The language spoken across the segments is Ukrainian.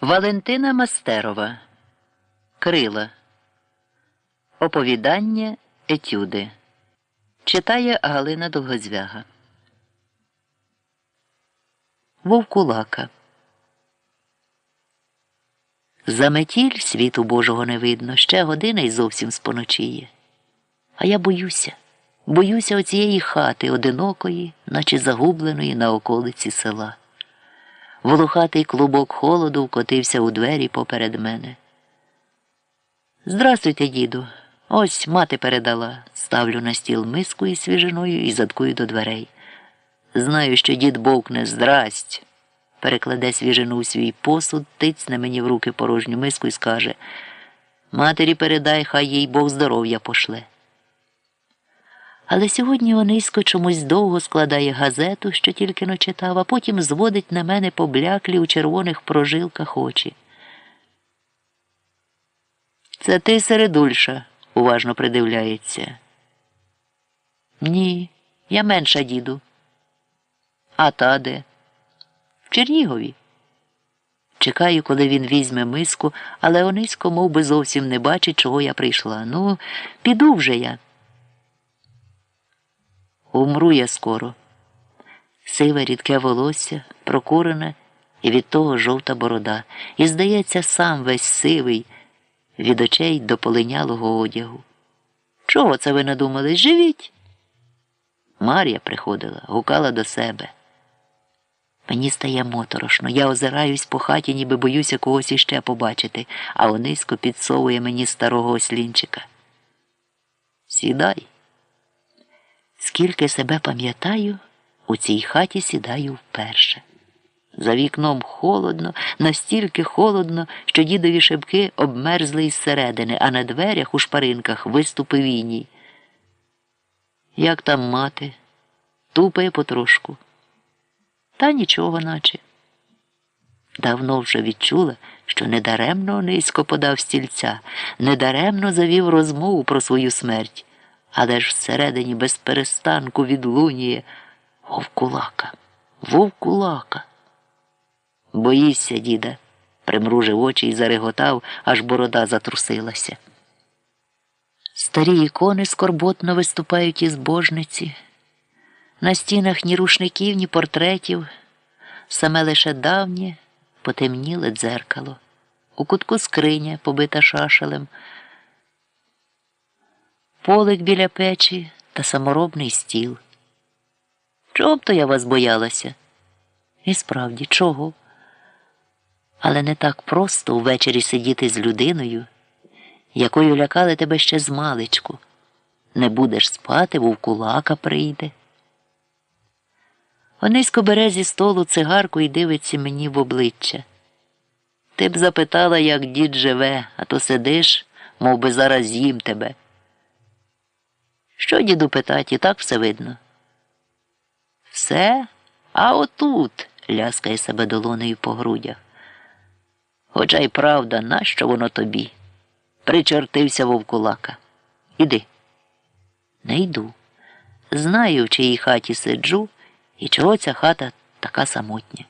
Валентина Мастерова. Крила. Оповідання Етюди. Читає Галина Долгозвяга Вовкулака За метіль світу Божого не видно, ще година й зовсім споночіє. А я боюся, боюся оцієї хати одинокої, наче загубленої на околиці села. Волохатий клубок холоду вкотився у двері поперед мене. Здрастуйте, діду. Ось мати передала. Ставлю на стіл миску із свіжиною і заткую до дверей. Знаю, що дід бовкне здрасть. Перекладе свіжину у свій посуд, тицне мені в руки порожню миску і скаже Матері передай, хай їй Бог здоров'я пошле. Але сьогодні Онисько чомусь довго складає газету, що тільки но читав, а потім зводить на мене побляклі у червоних прожилках очі. Це ти середульша, уважно придивляється. Ні, я менша діду. А та де? В Чернігові. Чекаю, коли він візьме миску, але Онисько мов би, зовсім не бачить, чого я прийшла. Ну, піду вже я. Умру я скоро. Сиве рідке волосся, прокурене, і від того жовта борода. І, здається, сам весь сивий, від очей до полинялого одягу. Чого це ви надумали? Живіть? Мар'я приходила, гукала до себе. Мені стає моторошно. Я озираюсь по хаті, ніби боюся когось іще побачити, а Онисько підсовує мені старого ослінчика. Сідай. Скільки себе пам'ятаю, у цій хаті сідаю вперше. За вікном холодно, настільки холодно, що дідові шибки обмерзли із середини, а на дверях у шпаринках виступив іній. Як там мати? Тупає потрошку. Та нічого, наче. Давно вже відчула, що недаремно низько подав стільця, недаремно завів розмову про свою смерть але ж всередині без перестанку відлуніє вовкулака, вовкулака. Боїшся, діда, примружив очі і зареготав, аж борода затрусилася. Старі ікони скорботно виступають із божниці. На стінах ні рушників, ні портретів, саме лише давнє потемніле дзеркало, у кутку скриня, побита шашелем полик біля печі та саморобний стіл. Чого б то я вас боялася? І справді, чого? Але не так просто увечері сидіти з людиною, якою лякали тебе ще з маличку. Не будеш спати, вовкулака прийде. Онисько бере зі столу цигарку і дивиться мені в обличчя. Ти б запитала, як дід живе, а то сидиш, мов би зараз їм тебе. Що діду питать, і так все видно? Все? А отут, ляскає себе долонею по грудях. Хоча й правда, нащо воно тобі? Причортився вовкулака. Іди. Не йду. Знаю, в чиїй хаті сиджу і чого ця хата така самотня.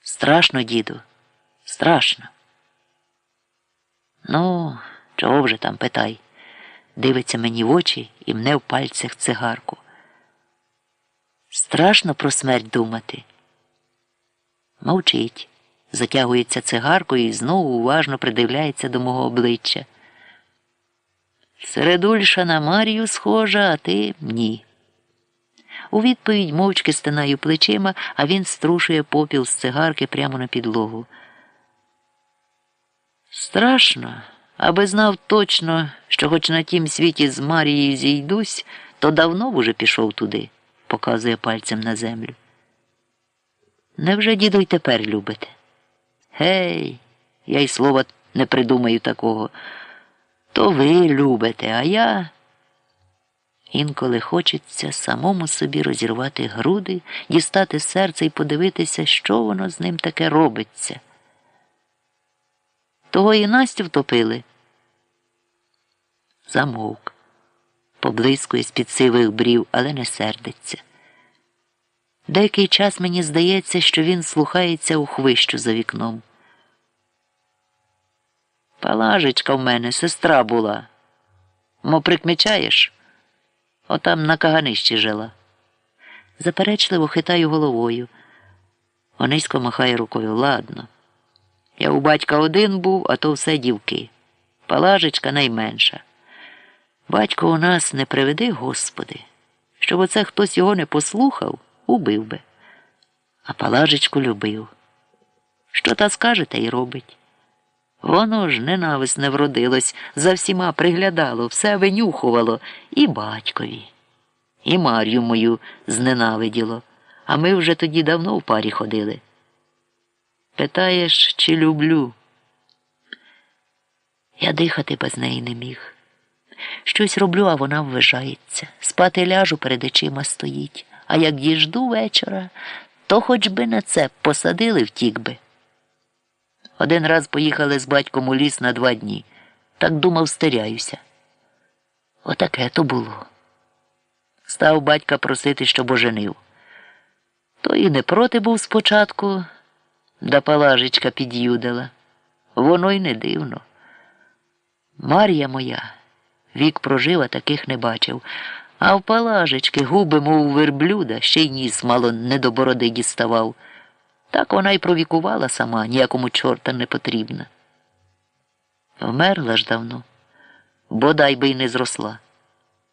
Страшно, діду, страшно. Ну, чого вже там питай? Дивиться мені в очі і мне в пальцях цигарку. Страшно про смерть думати. Мовчить, затягується цигаркою і знову уважно придивляється до мого обличчя. Середульша на Марію схожа, а ти ні. У відповідь мовчки стинаю плечима, а він струшує попіл з цигарки прямо на підлогу. Страшно. Аби знав точно, що хоч на тім світі з Марією зійдусь, то давно б уже пішов туди, показує пальцем на землю. Невже діду й тепер любите? Гей, я й слова не придумаю такого. То ви любите, а я. Інколи хочеться самому собі розірвати груди, дістати серце і подивитися, що воно з ним таке робиться. Того і Настю втопили. Замовк, поблискує з під сивих брів, але не сердиться. Деякий час мені здається, що він слухається у хвищу за вікном. Палажечка в мене сестра була. Мо прикмічаєш? Отам на каганищі жила. Заперечливо хитаю головою. Онисько махає рукою. Ладно. Я у батька один був, а то все дівки. Палажечка найменша. Батько у нас не приведи, Господи, щоб оце хтось його не послухав, убив би. А Палажечку любив. Що та скаже, те й робить. Воно ж ненависне вродилось, за всіма приглядало, все винюхувало і батькові, і Мар'ю мою зненавиділо, а ми вже тоді давно в парі ходили. Питаєш, чи люблю? Я дихати без неї не міг. Щось роблю, а вона ввижається. Спати ляжу перед очима стоїть, а як діжду вечора, то хоч би на це посадили втік би. Один раз поїхали з батьком у ліс на два дні. Так думав, стеряюся. Отаке то було. Став батька просити, щоб оженив. То і не проти був спочатку, да палажечка під'юдила. Воно й не дивно. Мар'я моя вік прожива, таких не бачив, а в палажечки губи, мов верблюда, ще й ніс мало не до бороди діставав. Так вона й провікувала сама, ніякому чорта не потрібна. Вмерла ж давно, бодай би й не зросла.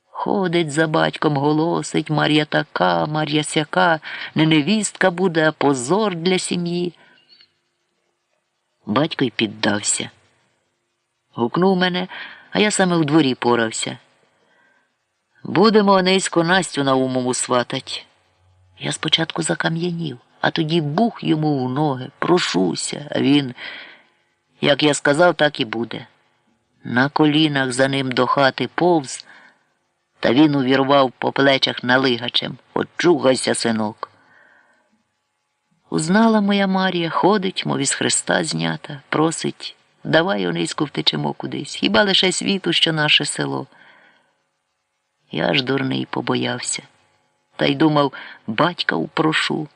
Ходить за батьком, голосить Мар'я така, Мар'я сяка, не невістка буде, а позор для сім'ї. Батько й піддався. Гукнув мене, а я саме в дворі порався. Будемо Онейську Настю на умому сватать. Я спочатку закам'янів, а тоді бух йому в ноги, прошуся, а він, як я сказав, так і буде. На колінах за ним до хати повз, та він увірвав по плечах налигачем. Очугайся, синок. Узнала моя Марія, ходить, мов із Христа знята, просить, давай Онийську втечемо кудись, хіба лише світу, що наше село. Я ж дурний побоявся. Та й думав, батька упрошу.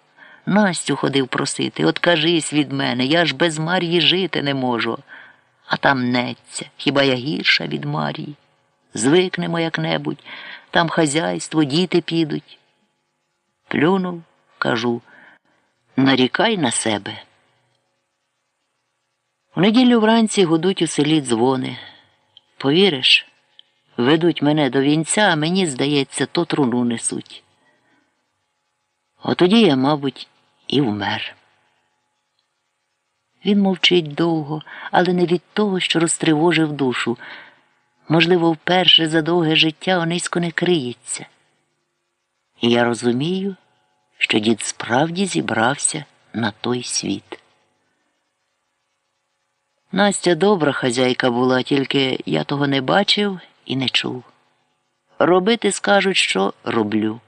Настю ходив просити, откажись від мене, я ж без Мар'ї жити не можу. А там неться, хіба я гірша від Мар'ї? Звикнемо як-небудь, там хазяйство, діти підуть. Плюнув, кажу, нарікай на себе. У неділю вранці гудуть у селі дзвони. Повіриш, ведуть мене до вінця, а мені, здається, то труну несуть. Отоді я, мабуть, і вмер. Він мовчить довго, але не від того, що розтривожив душу. Можливо, вперше за довге життя Онисько не криється. І я розумію, що дід справді зібрався на той світ. Настя добра хазяйка була, тільки я того не бачив і не чув. Робити скажуть, що роблю.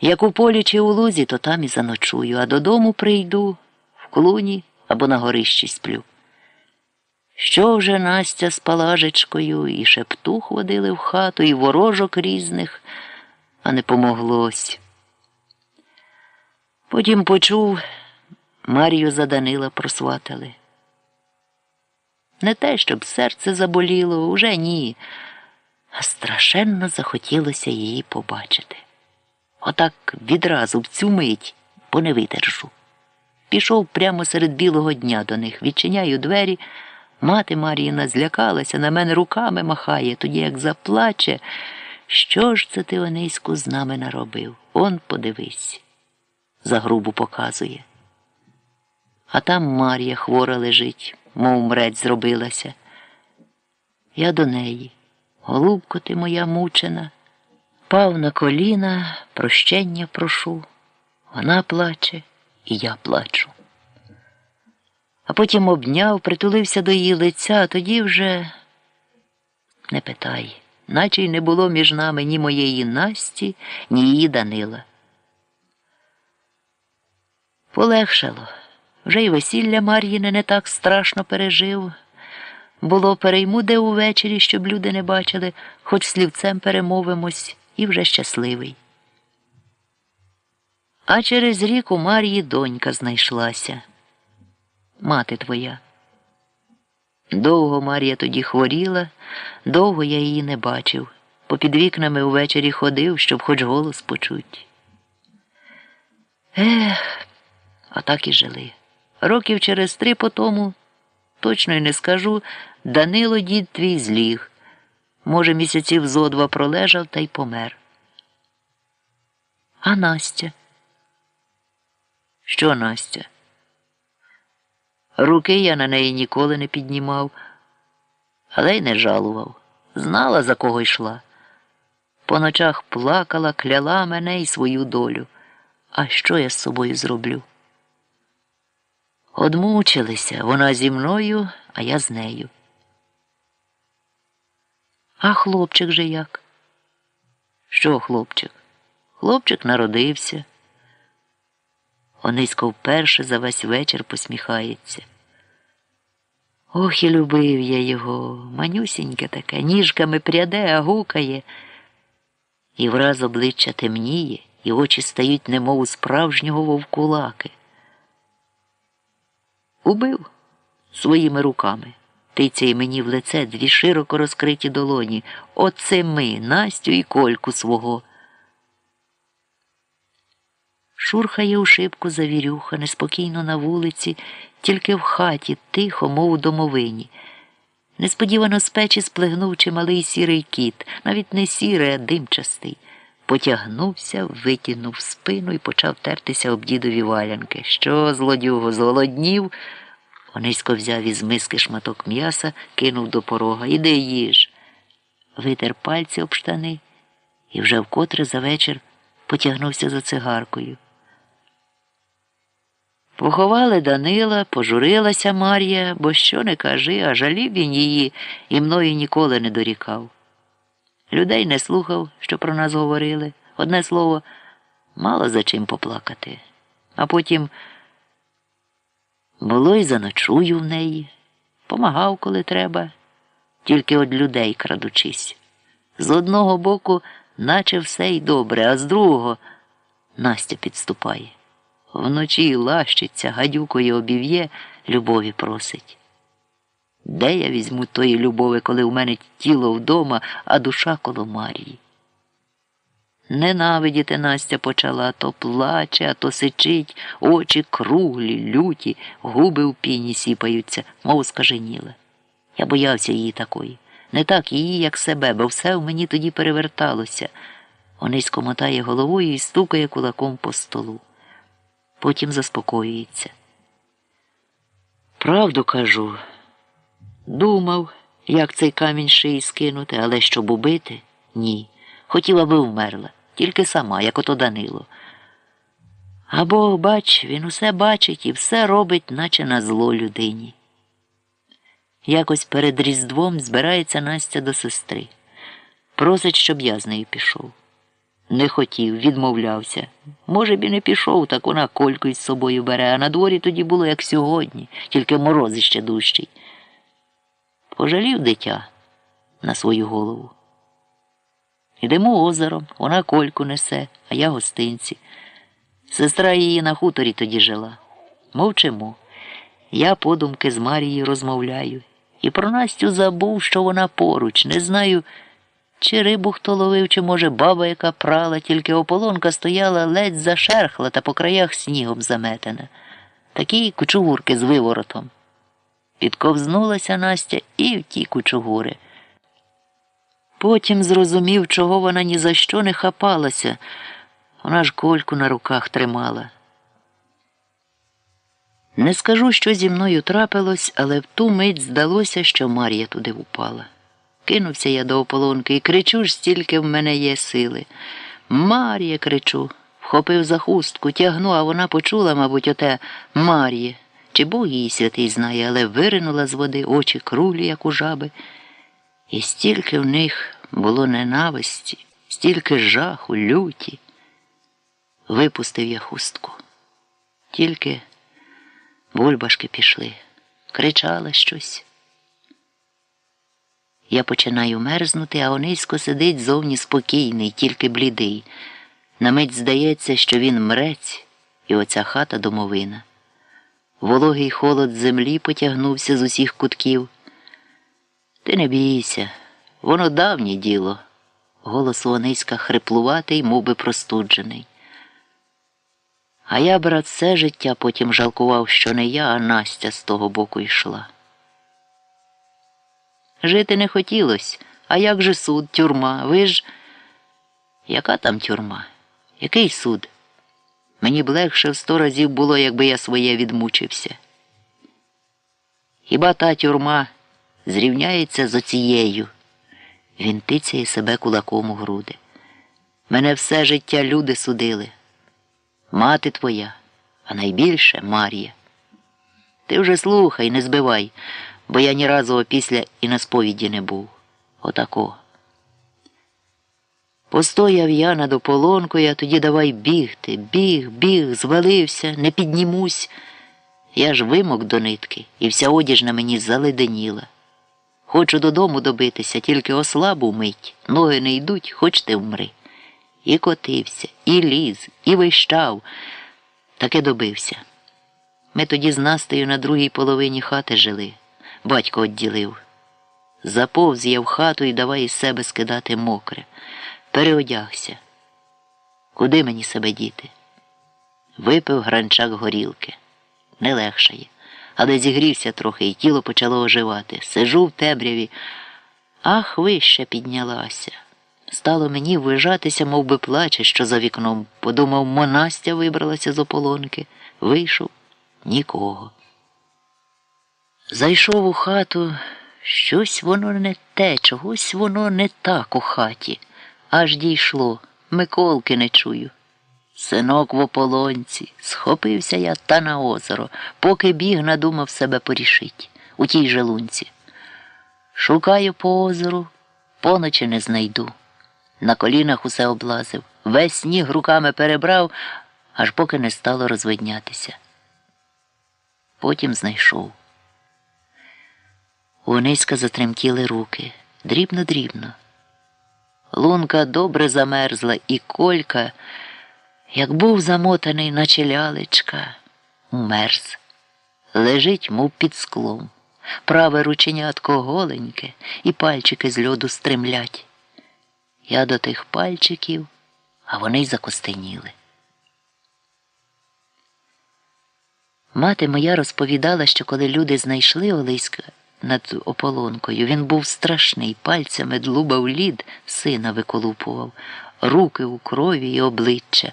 Як у полі чи у лузі, то там і заночую, а додому прийду в клуні або на горищі сплю. Що вже Настя з палажечкою і шептух водили в хату, і ворожок різних, а не помоглось. Потім почув, Марію за Данила просватали. Не те, щоб серце заболіло, уже ні, а страшенно захотілося її побачити. Отак відразу в цю мить, бо не видержу. Пішов прямо серед білого дня до них, відчиняю двері. Мати Мар'їна злякалася, на мене руками махає, тоді як заплаче. Що ж це ти, Ониську, з нами наробив? Он подивись. За грубу показує. А там Мар'я хвора лежить, мов мрець зробилася. Я до неї. Голубко ти моя мучена. Пав на коліна, прощення прошу. Вона плаче, і я плачу. А потім обняв, притулився до її лиця, а тоді вже не питай, наче й не було між нами ні моєї Насті, ні її Данила. Полегшало. Вже й весілля Мар'їне не так страшно пережив. Було перейму де увечері, щоб люди не бачили, хоч слівцем перемовимось, і вже щасливий. А через рік у Мар'ї донька знайшлася. Мати твоя. Довго Мар'я тоді хворіла, довго я її не бачив. Попід вікнами увечері ходив, щоб хоч голос почуть. Ех, а так і жили. Років через три по тому, точно й не скажу, Данило дід твій зліг. Може, місяців зо два пролежав та й помер. А Настя? Що Настя? Руки я на неї ніколи не піднімав, але й не жалував. Знала, за кого йшла. По ночах плакала, кляла мене і свою долю. А що я з собою зроблю? Одмучилися вона зі мною, а я з нею. А хлопчик же як? Що хлопчик? Хлопчик народився. Онисько вперше за весь вечір посміхається. Ох, і любив я його, манюсіньке таке, ніжками пряде, а гукає. І враз обличчя темніє, і очі стають, немов у справжнього вовкулаки. Убив своїми руками. Тицяє мені в лице дві широко розкриті долоні. Оце ми, Настю і кольку свого. Шурхає у шибку завірюха, неспокійно на вулиці, тільки в хаті, тихо, мов у домовині. Несподівано з печі сплигнув чималий сірий кіт, навіть не сірий, а димчастий. Потягнувся, витягнув спину і почав тертися об дідові валянки. Що, злодюго, зголоднів? Онисько взяв із миски шматок м'яса, кинув до порога. Іди їж. Витер пальці об штани і вже вкотре за вечір потягнувся за цигаркою. Поховали Данила, пожурилася Мар'я, бо що не кажи, а жалів він її і мною ніколи не дорікав. Людей не слухав, що про нас говорили. Одне слово, мало за чим поплакати. А потім було й заночую в неї, помагав, коли треба, тільки од людей крадучись. З одного боку, наче все й добре, а з другого Настя підступає. Вночі лащиться, гадюкою обів'є, любові просить. Де я візьму тої любові, коли в мене тіло вдома, а душа коло Марії? Ненавидіти Настя почала, то плаче, а то сичить, очі круглі, люті, губи в піні сіпаються, мов скаженіла. Я боявся її такої. Не так її, як себе, бо все в мені тоді переверталося. Онисько мотає головою і стукає кулаком по столу. Потім заспокоюється. Правду кажу. Думав, як цей камінь шиї скинути, але щоб убити ні. Хотіла би вмерла, тільки сама, як ото Данило. А Бог, бач, він усе бачить і все робить, наче на зло людині. Якось перед Різдвом збирається Настя до сестри. Просить, щоб я з нею пішов. Не хотів, відмовлявся. Може б і не пішов, так вона кольку із собою бере, а на дворі тоді було, як сьогодні, тільки мороз іще дужчий. Пожалів дитя на свою голову. Ідемо озером, вона кольку несе, а я гостинці. Сестра її на хуторі тоді жила. Мовчимо. Я подумки з Марією розмовляю. І про Настю забув, що вона поруч. Не знаю, чи рибу хто ловив, чи, може, баба, яка прала, тільки ополонка стояла ледь зашерхла та по краях снігом заметена. Такі кучугурки з виворотом. Підковзнулася Настя і в ті кучугури. Потім зрозумів, чого вона ні за що не хапалася. Вона ж кольку на руках тримала. Не скажу, що зі мною трапилось, але в ту мить здалося, що Мар'я туди впала. Кинувся я до ополонки і кричу ж, стільки в мене є сили. Мар'я, кричу, вхопив за хустку, тягну, а вона почула, мабуть, оте Мар'є. Чи Бог її святий знає, але виринула з води очі крулі, як у жаби. І стільки в них було ненависті, стільки жаху, люті. Випустив я хустку. Тільки бульбашки пішли, кричала щось. Я починаю мерзнути, а Онисько сидить зовні спокійний, тільки блідий. На мить здається, що він мрець, і оця хата домовина. Вологий холод землі потягнувся з усіх кутків. Ти не бійся, воно давнє діло. Голос у Ониська хриплуватий, мов би простуджений. А я, брат, все життя потім жалкував, що не я, а Настя з того боку йшла. Жити не хотілось, а як же суд, тюрма? Ви ж. Яка там тюрма? Який суд? Мені б легше в сто разів було, якби я своє відмучився. Хіба та тюрма зрівняється з оцією? Він тицяє себе кулаком у груди. Мене все життя люди судили. Мати твоя, а найбільше Мар'я. Ти вже слухай, не збивай, бо я ні разу опісля і на сповіді не був. Отако. Постояв я над ополонкою, а тоді давай бігти, біг, біг, звалився, не піднімусь. Я ж вимок до нитки, і вся одіж на мені заледеніла. Хочу додому добитися, тільки ослабу мить, ноги не йдуть, хоч ти вмри. І котився, і ліз, і вищав. Таки добився. Ми тоді з Настею на другій половині хати жили. Батько відділив. Заповз я в хату і давай із себе скидати мокре. Переодягся. Куди мені себе діти? Випив гранчак горілки. Не легшає. Але зігрівся трохи, і тіло почало оживати. Сижу в темряві. Ах, вище піднялася. Стало мені вижатися, мов би плаче, що за вікном. Подумав, Монастя вибралася з ополонки. Вийшов нікого. Зайшов у хату, щось воно не те, чогось воно не так у хаті. Аж дійшло, Миколки не чую. Синок в ополонці, схопився я та на озеро, поки біг надумав себе порішить у тій же лунці. Шукаю по озеру, поночі не знайду. На колінах усе облазив, весь сніг руками перебрав, аж поки не стало розвиднятися. Потім знайшов. У низька затремтіли руки, дрібно-дрібно. Лунка добре замерзла, і колька, як був замотаний, наче лялечка, умерз. Лежить, мов під склом. Праве рученятко голеньке, і пальчики з льоду стремлять. Я до тих пальчиків, а вони й закостеніли. Мати моя розповідала, що коли люди знайшли Олиська над ополонкою, він був страшний, пальцями длубав лід, сина виколупував, руки у крові і обличчя.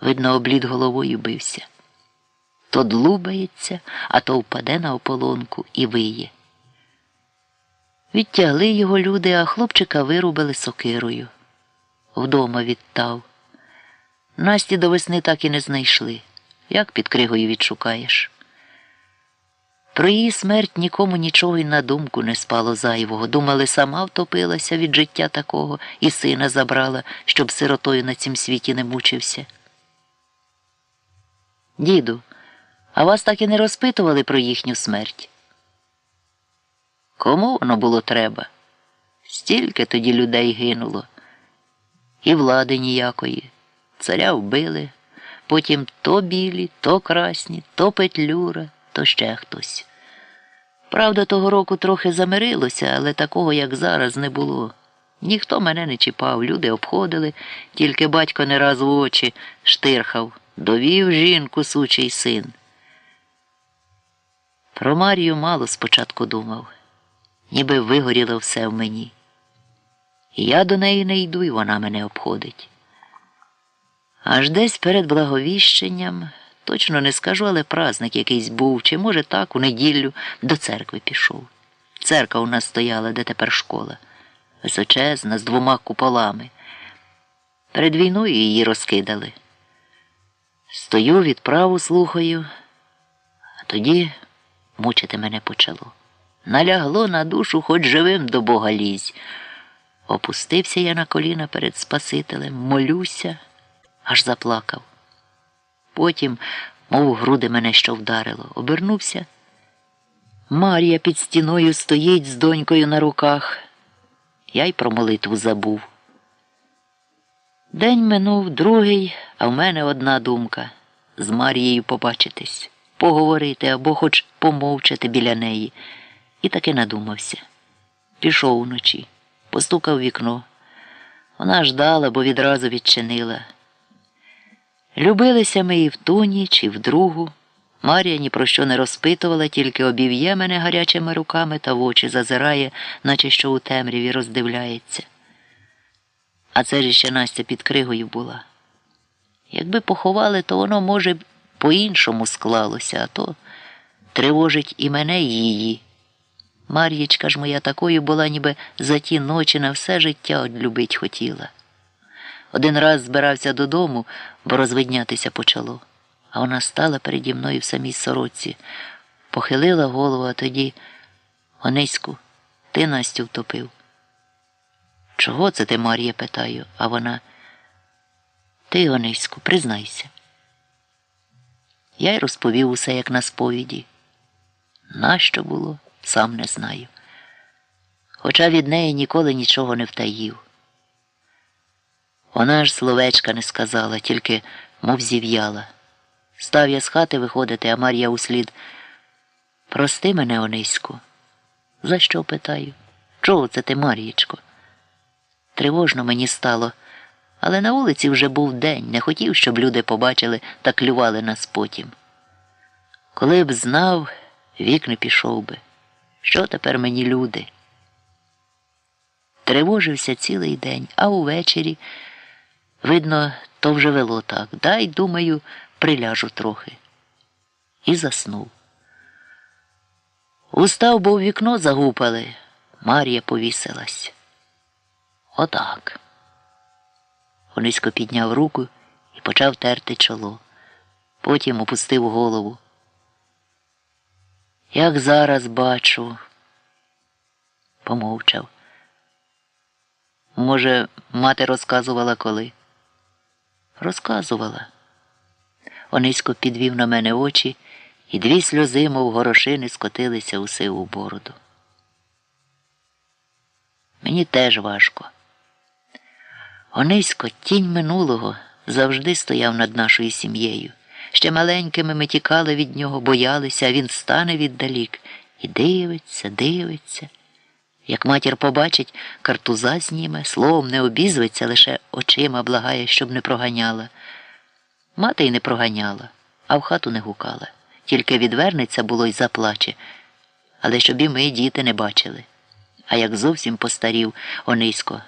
Видно, облід головою бився. То длубається, а то впаде на ополонку і виє. Відтягли його люди, а хлопчика вирубили сокирою. Вдома відтав. Насті до весни так і не знайшли. Як під кригою відшукаєш? Про її смерть нікому нічого й на думку не спало зайвого. Думали, сама втопилася від життя такого і сина забрала, щоб сиротою на цім світі не мучився. Діду, а вас так і не розпитували про їхню смерть? Кому воно було треба? Стільки тоді людей гинуло, і влади ніякої. Царя вбили, потім то білі, то красні, то петлюра, то ще хтось. Правда, того року трохи замирилося, але такого, як зараз, не було. Ніхто мене не чіпав, люди обходили, тільки батько не раз в очі штирхав, довів жінку сучий син. Про Марію мало спочатку думав ніби вигоріло все в мені. Я до неї не йду, і вона мене обходить. Аж десь перед благовіщенням, точно не скажу, але праздник якийсь був, чи, може, так, у неділю до церкви пішов. Церква у нас стояла, де тепер школа, височезна, з двома куполами. Перед війною її розкидали. Стою, відправу слухаю, а тоді мучити мене почало. Налягло на душу, хоч живим до Бога лізь. Опустився я на коліна перед Спасителем, молюся, аж заплакав. Потім, мов груди мене що вдарило, обернувся. Марія під стіною стоїть з донькою на руках. Я й про молитву забув. День минув другий, а в мене одна думка з Марією побачитись, поговорити або хоч помовчати біля неї. І таки надумався. Пішов уночі, постукав в вікно. Вона ждала, бо відразу відчинила. Любилися ми і в ту ніч, і в другу. Марія ні про що не розпитувала, тільки обів'є мене гарячими руками та в очі зазирає, наче що у темряві роздивляється. А це ж ще Настя під кригою була. Якби поховали, то воно, може, по-іншому склалося, а то тривожить і мене, і її. Мар'єчка ж моя такою була, ніби за ті ночі на все життя одлюбить хотіла. Один раз збирався додому, бо розвиднятися почало, а вона стала переді мною в самій сороці, похилила голову, а тоді Ониську, ти Настю втопив. Чого це ти, Мар'я, питаю, а вона. Ти, Ониську, признайся. Я й розповів усе, як на сповіді. Нащо було, сам не знаю. Хоча від неї ніколи нічого не втаїв. Вона ж словечка не сказала, тільки мов зів'яла. Став я з хати виходити, а Мар'я услід. Прости мене, Ониську. За що питаю? Чого це ти, Мар'єчко? Тривожно мені стало, але на вулиці вже був день, не хотів, щоб люди побачили та клювали нас потім. Коли б знав, вік не пішов би. Що тепер мені люди? Тривожився цілий день, а увечері, видно, то вже вело так. Дай, думаю, приляжу трохи. І заснув. Устав, бо в вікно загупали. Мар'я повісилась. Отак. Онисько підняв руку і почав терти чоло. Потім опустив голову. Як зараз бачу, помовчав. Може, мати розказувала коли? Розказувала. Онисько підвів на мене очі, і дві сльози, мов горошини, скотилися у сиву бороду. Мені теж важко. Онисько, тінь минулого, завжди стояв над нашою сім'єю. Ще маленькими ми тікали від нього, боялися, а він стане віддалік і дивиться, дивиться. Як матір побачить, картуза зніме, словом не обізветься, лише очима благає, щоб не проганяла. Мати й не проганяла, а в хату не гукала. Тільки відвернеться було й заплаче. Але щоб і ми, діти, не бачили. А як зовсім постарів Онисько,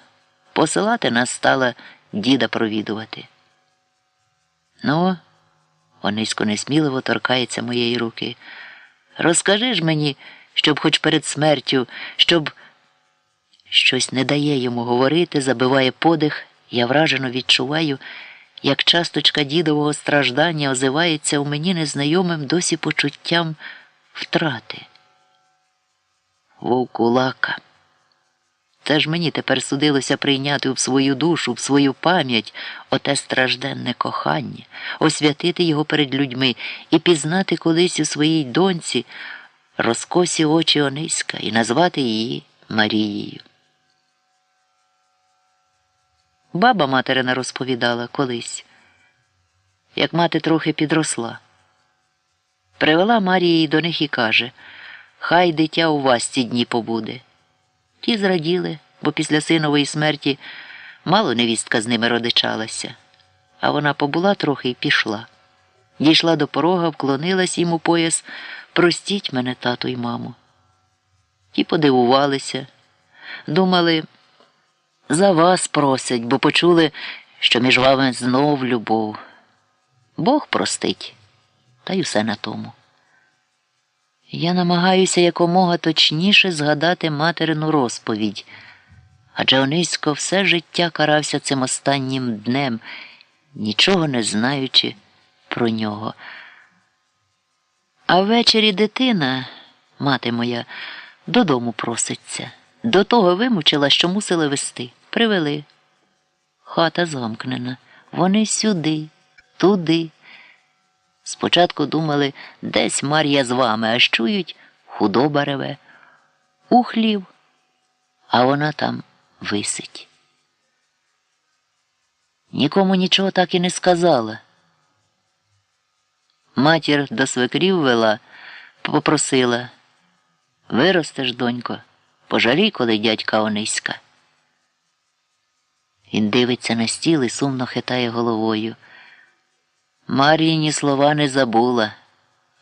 посилати нас стала діда провідувати. Ну, Онисько несміливо торкається моєї руки. Розкажи ж мені, щоб хоч перед смертю, щоб щось не дає йому говорити, забиває подих, я вражено відчуваю, як часточка дідового страждання озивається у мені незнайомим досі почуттям втрати. Вовкулака. Це ж мені тепер судилося прийняти в свою душу, в свою пам'ять оте стражденне кохання, освятити його перед людьми і пізнати колись у своїй доньці розкосі очі Ониська і назвати її Марією. Баба материна розповідала колись, як мати трохи підросла. Привела Марії до них і каже Хай дитя у вас ці дні побуде. Ті зраділи, бо після синової смерті мало невістка з ними родичалася, а вона побула трохи і пішла. Дійшла до порога, вклонилась йому пояс Простіть мене, тато й маму. Ті подивувалися, думали, за вас просять, бо почули, що між вами знов любов. Бог простить, та й усе на тому. Я намагаюся якомога точніше згадати материну розповідь, адже Онисько все життя карався цим останнім днем, нічого не знаючи про нього. А ввечері дитина, мати моя, додому проситься. До того вимучила, що мусили вести. Привели. Хата замкнена. Вони сюди, туди. Спочатку думали, десь Мар'я з вами, аж чують, худоба реве. У хлів, а вона там висить. Нікому нічого так і не сказала. Матір до свекрів вела, попросила Виростеш, донько, пожалій, коли дядька Ониська. Він дивиться на стіл і сумно хитає головою. Мар'їні слова не забула,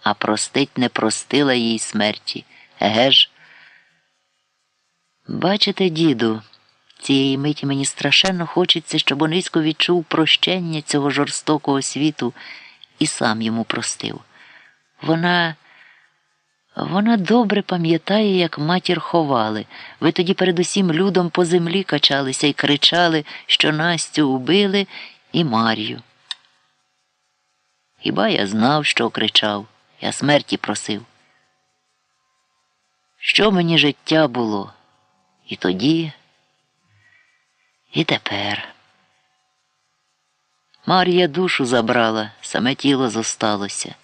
а простить не простила їй смерті. Еге ж? Бачите, діду, цієї миті мені страшенно хочеться, щоб Онисько відчув прощення цього жорстокого світу і сам йому простив. Вона. Вона добре пам'ятає, як матір ховали. Ви тоді передусім людом по землі качалися і кричали, що Настю убили і Мар'ю. Хіба я знав, що кричав, я смерті просив. Що мені життя було? І тоді, і тепер. Мар'я душу забрала, саме тіло зосталося.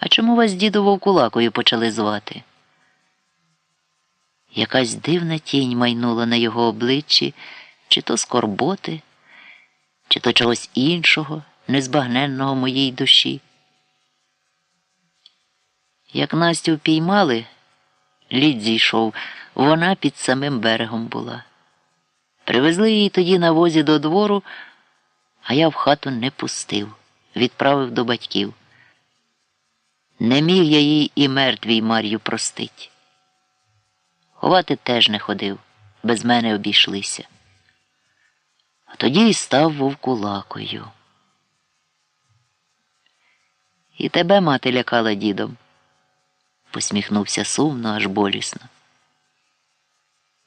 А чому вас діду вовкулакою почали звати? Якась дивна тінь майнула на його обличчі, чи то скорботи, чи то чогось іншого, незбагненного моїй душі. Як Настю впіймали, лід зійшов, вона під самим берегом була. Привезли її тоді на возі до двору, а я в хату не пустив, відправив до батьків. Не міг я їй і мертвій Мар'ю простить. Ховати теж не ходив, без мене обійшлися. А тоді й став вовкулакою. І тебе мати лякала дідом, посміхнувся сумно, аж болісно.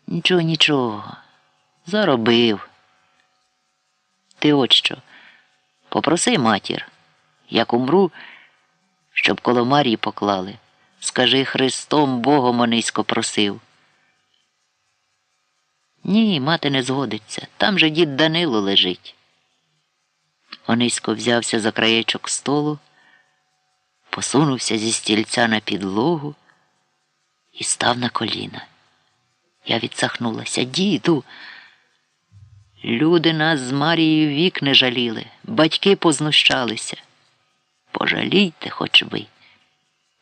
Нічого, нічого, заробив. Ти от що, попроси матір, як умру щоб коло Марії поклали. Скажи Христом Богом онисько просив. Ні, мати не згодиться. Там же дід Данило лежить. Онисько взявся за краєчок столу, посунувся зі стільця на підлогу і став на коліна. Я відсахнулася. Діду. Люди нас з Марією вік не жаліли, батьки познущалися. Пожалійте хоч ви,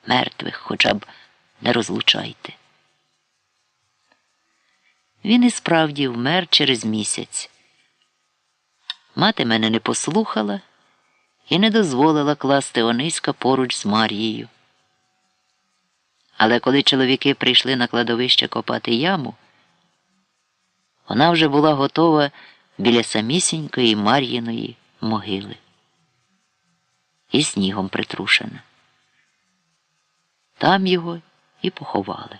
мертвих хоча б не розлучайте. Він і справді вмер через місяць. Мати мене не послухала і не дозволила класти Ониська поруч з Мар'єю. Але коли чоловіки прийшли на кладовище копати яму, вона вже була готова біля самісінької Мар'їної могили і снігом притрушена. Там його і поховали.